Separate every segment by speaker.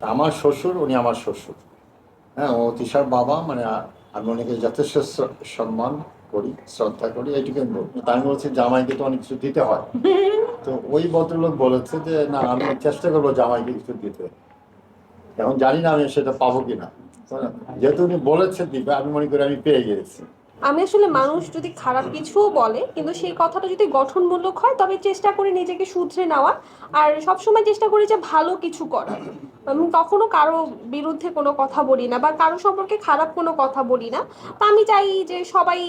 Speaker 1: আমার শ্বশুর উনি আমার শ্বশুর। হ্যাঁ ও তিশার বাবা মানে আমি ওনাকে যথেষ্ট সম্মান করি শ্রদ্ধা করি বলব তা আমি বলছি জামাইকে তো অনেক কিছু দিতে হয়। তো ওই ভদ্রলোক বলেছে যে না আমি চেষ্টা করব জামাইকে কিছু দিতে। এখন জানি না আমি সেটা পাবো কিনা। যেহেতু উনি বলেছে দিবে আমি মনে করি আমি পেয়ে গিয়েছি।
Speaker 2: আমি আসলে মানুষ যদি খারাপ কিছুও বলে, কিন্তু সেই কথাটা যদি গঠনমূলক হয়, তবে চেষ্টা করি নিজেকে শুধরে নেওয়ার। আর সবসময় চেষ্টা করি যে ভালো কিছু করার। আমি কখনো কারও বিরুদ্ধে কোনো কথা বলি না বা কারও সম্পর্কে খারাপ কোনো কথা বলি না। তা আমি চাই যে সবাই,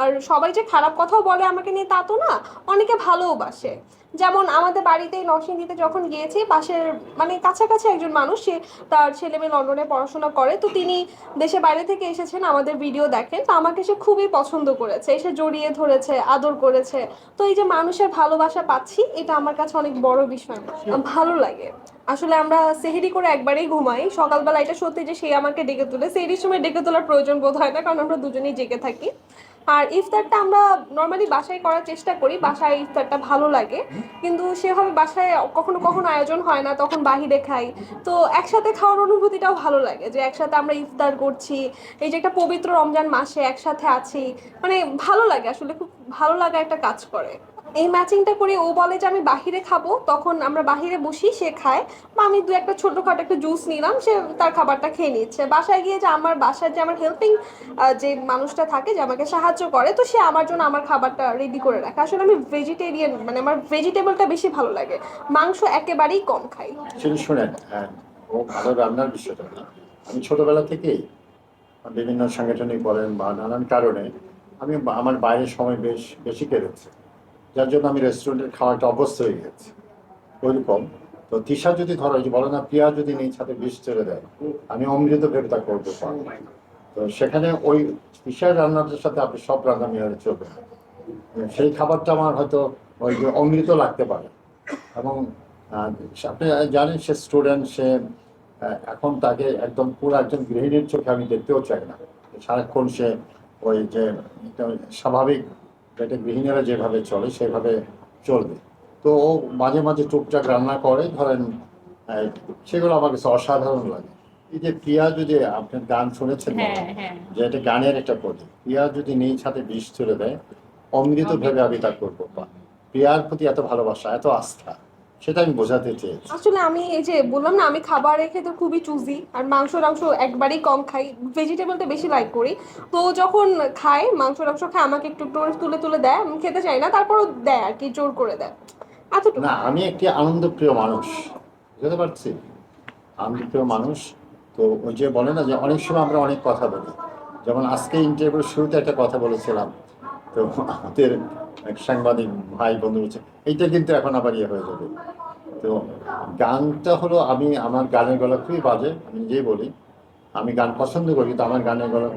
Speaker 2: আর সবাই যে খারাপ কথাও বলে আমাকে নিয়ে তা তো না, অনেকে ভালোবাসে যেমন আমাদের বাড়িতে নরসিংদীতে যখন গিয়েছি, পাশের মানে কাছাকাছি একজন মানুষ, সে তার ছেলে মেয়ে লন্ডনে পড়াশোনা করে। তো তিনি দেশে বাইরে থেকে এসেছেন, আমাদের ভিডিও দেখেন। তো আমাকে সে খুবই পছন্দ করেছে। এসে জড়িয়ে ধরেছে, আদর করেছে। তো এই যে মানুষের ভালোবাসা পাচ্ছি, এটা আমার কাছে অনেক বড় বিষয়। ভালো লাগে। আসলে আমরা সেহেরি করে একবারেই ঘুমাই। সকালবেলা এটা সত্যি যে সে আমাকে ডেকে তুলে, সেহেরির সময় ডেকে তোলার প্রয়োজন বোধ হয় না, কারণ আমরা দুজনেই জেগে থাকি। আর ইফতারটা আমরা নর্মালি বাসায় করার চেষ্টা করি, বাসায় ইফতারটা ভালো লাগে। কিন্তু সেভাবে বাসায় কখনো কখনো আয়োজন হয় না, তখন বাহিরে খাই। তো একসাথে খাওয়ার অনুভূতিটাও ভালো লাগে যে একসাথে আমরা ইফতার করছি, এই যে একটা পবিত্র রমজান মাসে একসাথে আছি মানে ভালো লাগে আসলে, খুব ভালো লাগা একটা কাজ করে। এই ম্যাচিংটা করে ও বলে যে, আমি বাহিরে খাব। তখন আমরা বাহিরে বসি, সে খায়। বা আমি দু একটা ছোটোখাটো একটা জুস নিলাম, সে তার খাবারটা খেয়ে নিচ্ছে। বাসায় গিয়ে যে আমার বাসায় যে আমার হেল্পিং যে মানুষটা থাকে, যে আমাকে সাহায্য করে, তো সে আমার জন্য আমার খাবারটা রেডি করে রাখে। আসলে আমি ভেজিটেরিয়ান মানে আমার ভেজিটেবলটা বেশি ভালো লাগে। মাংস একেবারেই কম খাই।
Speaker 1: শুনেন হ্যাঁ ও ভালো রান্নার বিষয়টা না। আমি ছোটবেলা থেকেই বিভিন্ন সাংগঠনিক বলেন বা নানান কারণে আমি আমার বাইরের সময় বেশ, বেশি কেটেছে যার জন্য আমি রেস্টুরেন্টের খাওয়াটা অভ্যস্ত হয়ে গেছি। ওইরকম। তো তিশা যদি ধরো যে বলো না পিয়া যদি নিজ হাতে বিষ ছেড়ে দেয়, আমি অমৃত করতে পারব তো সেখানে ওই তিশার রান্নাটার সাথে আপনি সব রান্না মিলালে চলবে। সেই খাবারটা আমার হয়তো ওই যে অমৃত লাগতে পারে। এবং আপনি জানেন, সে স্টুডেন্ট সে এখন তাকে একদম পুরো একজন গৃহিণীর চোখে আমি দেখতেও চাই না। সারাক্ষণ সে ওই যে স্বাভাবিক একটা গৃহিণীরা যেভাবে চলে সেভাবে চলবে। তো ও মাঝে মাঝে টুকটাক রান্না করে ধরেন সেগুলো আমার কাছে অসাধারণ লাগে। এই যে প্রিয়া যদি আপনার গান শুনেছেন হয়?
Speaker 3: হ্যাঁ।
Speaker 1: যে এটা গানের একটা প্রতি প্রিয়া যদি নিজ হাতে বিষ তুলে দেয় অমৃত। ভেবে আমি তা করব। বা প্রিয়ার প্রতি এত ভালোবাসা এত আস্থা। সেটা আমি বোঝাতে চেয়েছি।
Speaker 2: আসলে আমি এই যে বললাম না আমি খাবার রেখে তো খুবই চুজি আর মাংস টাংস একবারেই কম খাই। ভেজিটেবলটা বেশি লাইক করি। তো যখন খায় মাংস টাংস খায় আমাকে একটু একটু তুলে তুলে দেয় আমি খেতে চাই না তারপরও দেয় আর কি জোর করে দেয়। এতটুকু।
Speaker 1: না আমি একটি আনন্দপ্রিয় মানুষ বুঝতে পারছি? আনন্দপ্রিয় মানুষ তো ওই যে বলে না যে অনেক সময় আমরা অনেক কথা বলি। যেমন আজকে ইন্টারভিউর শুরুতে একটা কথা বলেছিলাম তো আমাদের এক সাংবাদিক ভাই বন্ধু বলছে, এইটা কিন্তু এখন আবার ইয়ে হয়ে যাবে। তো গানটা হলো, আমি আমার গানের গলা খুবই বাজে, আমি নিজেই বলি। আমি গান পছন্দ করি, কিন্তু আমার গানের গলা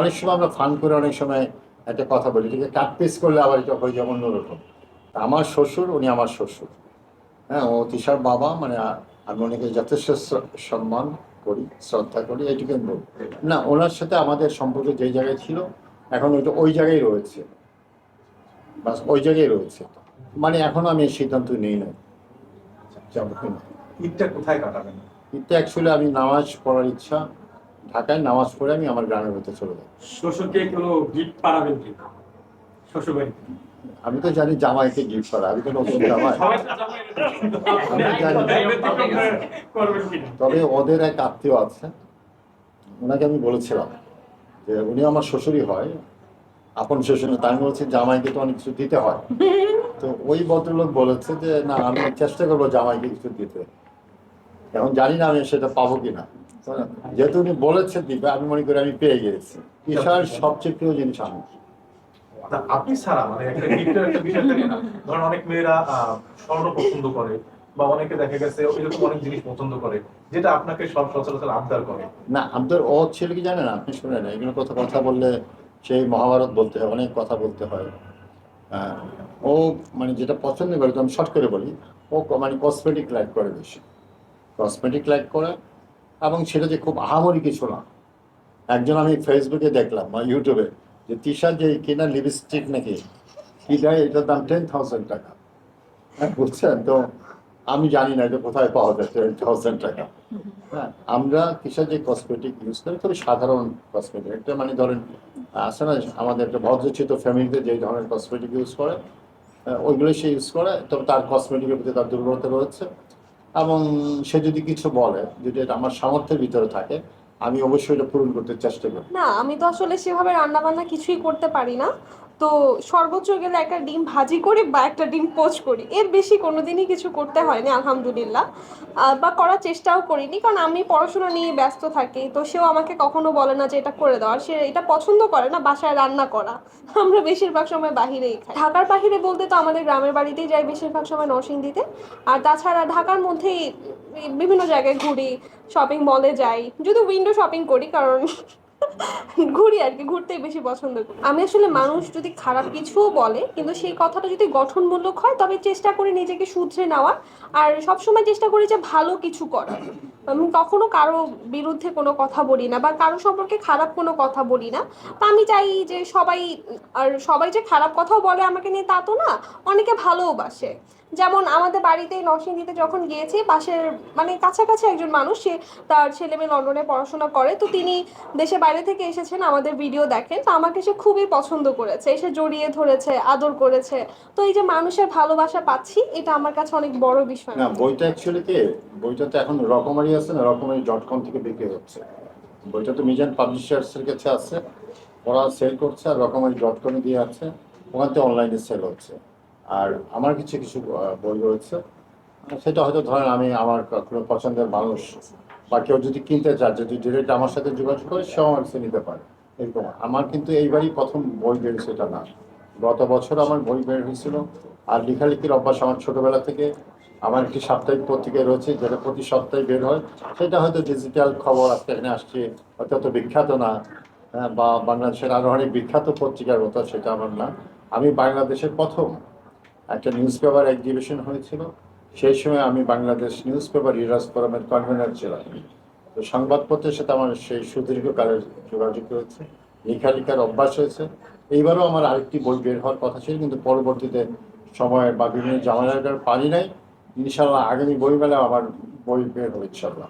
Speaker 1: অনেক সময় আমরা ফান করে অনেক সময় একটা কথা বলি, ঠিক কাট পিস করলে আবার এটা হয়ে যাবে অন্যরকম। তা আমার শ্বশুর, উনি আমার শ্বশুর। হ্যাঁ ও তিশার বাবা মানে আমি ওনাকে যথেষ্ট সম্মান করি, শ্রদ্ধা করি এইটুকু না, ওনার সাথে আমাদের সম্পর্ক যেই জায়গায় ছিল, এখন ওইটা ওই জায়গায় রয়েছে। বাস ওই জায়গায় রয়েছে মানে এখনও আমি সিদ্ধান্ত নেই না যাব কিনা।
Speaker 4: ঈদটা কোথায় কাটাবেন?
Speaker 1: এটা অ্যাকচুয়ালি আমি নামাজ পড়ার ইচ্ছা। ঢাকায় নামাজ পড়ে আমি আমার গ্রামের মধ্যে চলে যাব
Speaker 5: শ্বশুরকে কোনো গিফট পাঠাবেন কি? শ্বশুরবাড়ি।
Speaker 1: আমি তো জানি জামাইকে গিফট করা। আমি তো নতুন জামাই। আমি জানি। তবে ওদের এক আত্মীয় আছে। ওনাকে আমি বলেছিলাম যে উনি আমার শ্বশুরই হয়। আপন শ্বশুর তাই আমি বলছি জামাইকে তো অনেক কিছু দিতে হয়। তো ওই ভদ্রলোক বলেছে যে না আমি চেষ্টা করব জামাইকে কিছু দিতে। এখন জানি না আমি সেটা পাবো কিনা। যেহেতু উনি বলেছে দিবে আমি মনে করি আমি পেয়ে গিয়েছি। ঈশার সবচেয়ে প্রিয় জিনিস আমি।
Speaker 4: তা আপনি ছাড়া মানে একটা গিফটের একটা বিষয় থাকে না। ধরেন অনেক মেয়েরা স্বর্ণ পছন্দ করে বা অনেকে দেখা গেছে এরকম অনেক জিনিস পছন্দ করে যেটা আপনাকে সব সচরাচর আবদার করে।
Speaker 1: না আমাদের ও ছিল কি জানেন আপনি শুনেন এগুলো কথা কথা বললে সেই মহাভারত বলতে হয় অনেক কথা বলতে হয়। আহ, ও মানে যেটা পছন্দ করে তো আমি শর্ট করে বলি ও মানে কসমেটিক লাইক করে বেশি। কসমেটিক লাইক করে এবং সেটা যে খুব আহামরি কিছু না। একজন আমি ফেসবুকে দেখলাম বা ইউটিউবে যে তিশা যে কিনা লিপস্টিক নাকি কি দেয় এটার দাম টেন থাউজেন্ড টাকা। হ্যাঁ বুঝছেন? তো আমি জানি না এটা কোথায় পাওয়া যায় টেন থাউজেন্ড টাকা। হ্যাঁ আমরা কিসের যে কসমেটিক ইউজ করি খুবই সাধারণ কসমেটিক একটা মানে ধরেন আছে না আমাদের একটা ভদ্রচিত ফ্যামিলিতে যেই ধরনের কসমেটিক ইউজ করে আহ, ওইগুলো সে ইউজ করে তবে তার কসমেটিকের প্রতি তার দুর্বলতা রয়েছে। এবং সে যদি কিছু বলে যদি এটা আমার সামর্থ্যের ভিতরে থাকে আমি অবশ্যই এটা পূরণ করতে চেষ্টা করি।
Speaker 2: না আমি তো আসলে সেভাবে রান্না বান্না কিছুই করতে পারি না। তো সর্বোচ্চ গেলে একটা ডিম ভাজি করি বা একটা ডিম পোচ করি। এর বেশি কোনোদিনই কিছু করতে হয়নি, আলহামদুলিল্লাহ। বা করার চেষ্টাও করিনি, কারণ আমি পড়াশোনা নিয়ে ব্যস্ত থাকি, তো সেও আমাকে কখনো বলে না যে এটা করে দেওয়ার সে এটা পছন্দ করে না বাসায় রান্না করা। আমরা বেশিরভাগ সময় বাহিরেই খাই। ঢাকার বাহিরে বলতে তো আমাদের গ্রামের বাড়িতেই যাই বেশিরভাগ সময় নরসিংদীতে। আর তাছাড়া ঢাকার মধ্যেই বিভিন্ন জায়গায় ঘুরি, শপিং মলে যাই যদি উইন্ডো শপিং করি, কারণ ঘুরি আর কি, ঘুরতেই বেশি পছন্দ করি। আমি আসলে মানুষ যদি খারাপ কিছুও বলে, কিন্তু সেই কথাটা যদি গঠনমূলক হয়, তবে চেষ্টা করি নিজেকে শুধরে নেওয়ার। আর সবসময় চেষ্টা করি যে ভালো কিছু করার। আমি কখনো কারও বিরুদ্ধে কোনো কথা বলি না বা কারও সম্পর্কে খারাপ কোনো কথা বলি না। তা আমি চাই যে সবাই, আর সবাই যে খারাপ কথাও বলে আমাকে নিয়ে তা তো না, অনেকে ভালোবাসে যেমন আমাদের বাড়িতে নরসিংদীতে যখন গিয়েছি, পাশের মানে কাছাকাছি একজন মানুষ, সে তার ছেলে মেয়ে লন্ডনে পড়াশোনা করে। তো তিনি দেশে বাইরে থেকে এসেছেন, আমাদের ভিডিও দেখেন। তো আমাকে সে খুবই পছন্দ করেছে, এসে জড়িয়ে ধরেছে, আদর করেছে। তো এই যে মানুষের ভালোবাসা পাচ্ছি, এটা আমার কাছে অনেক বড় বিষয়।
Speaker 1: না, বইটা অ্যাকচুয়ালি কি? বইটা তো এখন রকমারি আছে না, রকমারি ডট কম থেকে বিক্রি হচ্ছে। বইটা তো মিজান পাবলিশার্সের কাছে আছে, ওরা সেল করছে আর রকমারি ডট কমে দিয়ে আছে। ওখান থেকে অনলাইনে সেল হচ্ছে। আর আমার কিছু কিছু বই রয়েছে। সেটা হয়তো ধরেন আমি আমার কোনো পছন্দের মানুষ বা কেউ যদি কিনতে চায় যদি ডিরেক্ট আমার সাথে যোগাযোগ করে সেও আমার কাছে নিতে পারে। এরকম। আমার কিন্তু এইবারই প্রথম বই বেরিয়েছে সেটা না। গত বছর আমার বই বের হয়েছিল। আর লেখালেখির অভ্যাস আমার ছোটবেলা থেকে। আমার একটি সাপ্তাহিক পত্রিকা রয়েছে যেটা প্রতি সপ্তাহে বের হয়। সেটা হয়তো ডিজিটাল খবর আজকে এখানে আসছে হয়তো অত বিখ্যাত না। হ্যাঁ, বা বাংলাদেশের আরও অনেক বিখ্যাত পত্রিকার মতো সেটা আমার না। আমি বাংলাদেশের প্রথম একটা নিউজ পেপার এক্সিবিশন হয়েছিল। সেই সময় আমি বাংলাদেশ নিউজ পেপার রিডার্স ফোরামের কনভেনার ছিলাম। তো সংবাদপত্রের সাথে আমার সেই সুদীর্ঘকালের যোগাযোগ রয়েছে। লেখালেখার অভ্যাস হয়েছে এইবারও আমার আরেকটি বই বের হওয়ার কথা ছিল, কিন্তু পরবর্তীতে সময় বা বিভিন্ন জামালার পারি নাই। ইনশাল্লাহ আগামী বইমেলা আমার বই বের হবে ইনশাল্লাহ